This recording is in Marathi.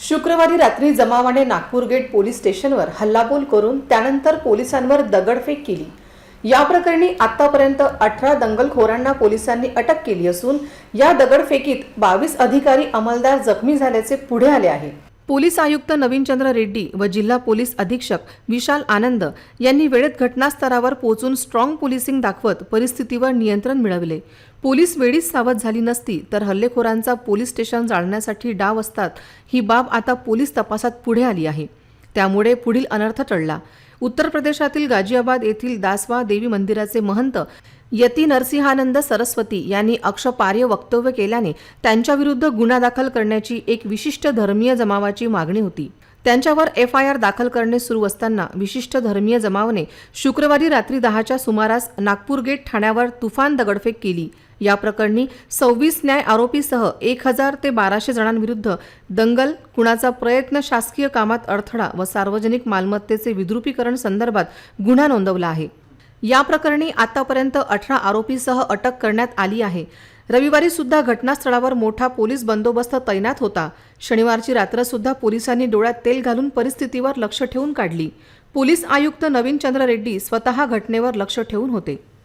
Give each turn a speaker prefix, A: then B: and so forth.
A: शुक्रवारी रात्री जमावाने नागपूर गेट पोलीस स्टेशनवर हल्लाबोल करून त्यानंतर पोलिसांवर दगडफेक केली. या प्रकरणी आतापर्यंत अठरा दंगलखोरांना पोलिसांनी अटक केली असून या दगडफेकीत बावीस अधिकारी अंमलदार जखमी झाल्याचे पुढे आले आहे. पोलीस आयुक्त नवीनचंद्र रेड्डी व जिल्हा पोलीस अधीक्षक विशाल आनंद यांनी वेळेत घटनास्थळावर पोहोचून स्ट्रॉंग पोलिसिंग दाखवत परिस्थितीवर नियंत्रण मिळवले. पोलीस वेळीच सावध झाली नसती तर हल्लेखोरांचा पोलीस स्टेशन जाळण्यासाठी डाव असतात ही बाब आता पोलीस तपासात पुढे आली आहे. त्यामुळे पुढील अनर्थ टळला. उत्तर प्रदेशातील गाजियाबाद येथील दासवा देवी मंदिराचे महंत यती नरसिंहानंद सरस्वती यांनी अक्षपार्य वक्तव्य केल्याने त्यांच्याविरुद्ध गुन्हा दाखल करण्याची एक विशिष्ट धर्मीय जमावाची मागणी होती. त्यांच्यावर एफ आय आर दाखल करणे सुरू असताना विशिष्ट धर्मीय जमावने शुक्रवारी रात्री दहाच्या सुमारास नागपूर गेट ठाण्यावर तुफान दगडफेक केली. या प्रकरणी सव्वीस न्याय आरोपीसह एक हजार ते बाराशे जणांविरुद्ध दंगल कुणाचा प्रयत्न शासकीय कामात अडथळा व सार्वजनिक मालमत्तेचे विद्रुपीकरण संदर्भात गुन्हा नोंदवला आहे. या प्रकरणी आतापर्यंत अठरा आरोपीसह अटक करण्यात आली आहे. रविवारी सुद्धा घटनास्थळावर मोठा पोलीस बंदोबस्त तैनात होता. शनिवारची रात्र सुद्धा पोलिसांनी डोळ्यात तेल घालून परिस्थितीवर लक्ष ठेवून काढली. पोलीस आयुक्त नवीन चंद्र रेड्डी स्वतः घटनेवर लक्ष ठेवून होते.